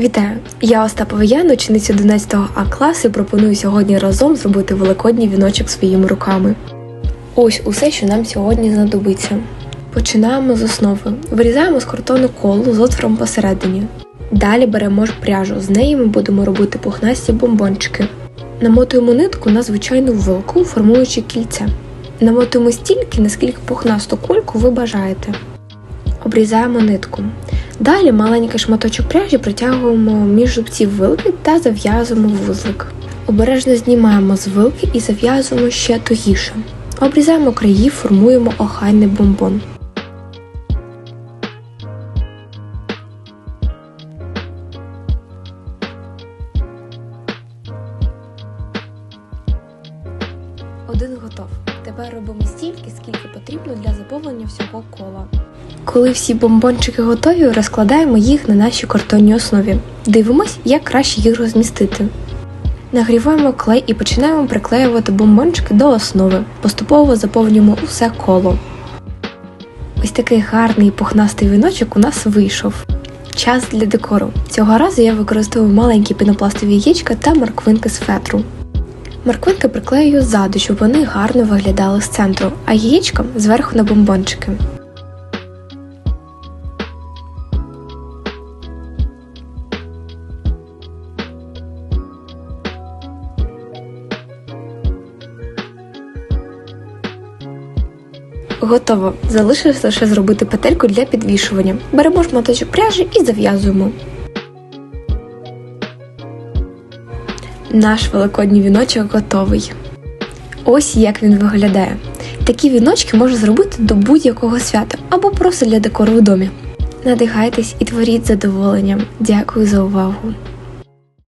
Вітаю! Я Остапова Яна, учениця 11 А класу і пропоную сьогодні разом зробити великодній віночок своїми руками. Ось усе, що нам сьогодні знадобиться. Починаємо з основи. Вирізаємо з картону колу з отвором посередині. Далі беремо пряжу, з неї ми будемо робити пухнасті бомбончики. Намотуємо нитку на звичайну вилку, формуючи кільце. Намотуємо стільки, наскільки пухнасту кульку ви бажаєте. Обрізаємо нитку. Далі маленький шматочок пряжі притягуємо між зубців вилки та зав'язуємо вузлик. Обережно знімаємо з вилки і зав'язуємо ще тугіше. Обрізаємо краї, формуємо охайний бомбон. Один готов. Тепер робимо стільки, скільки потрібно для заповнення всього кола. Коли всі бомбончики готові, розкладаємо їх на нашій картонній основі. Дивимось, як краще їх розмістити. Нагріваємо клей і починаємо приклеювати бомбончики до основи. Поступово заповнюємо усе коло. Ось такий гарний пухнастий віночок у нас вийшов. Час для декору. Цього разу я використовую маленькі пінопластові яєчка та морквинки з фетру. Морквинки приклеюю ззаду, щоб вони гарно виглядали з центру, а яєчка зверху на бомбончики. Готово. Залишилось лише зробити петельку для підвішування. Беремо шматочок пряжі і зав'язуємо. Наш великодній віночок готовий. Ось як він виглядає. Такі віночки можна зробити до будь-якого свята або просто для декору в домі. Надихайтесь і творіть задоволенням. Дякую за увагу!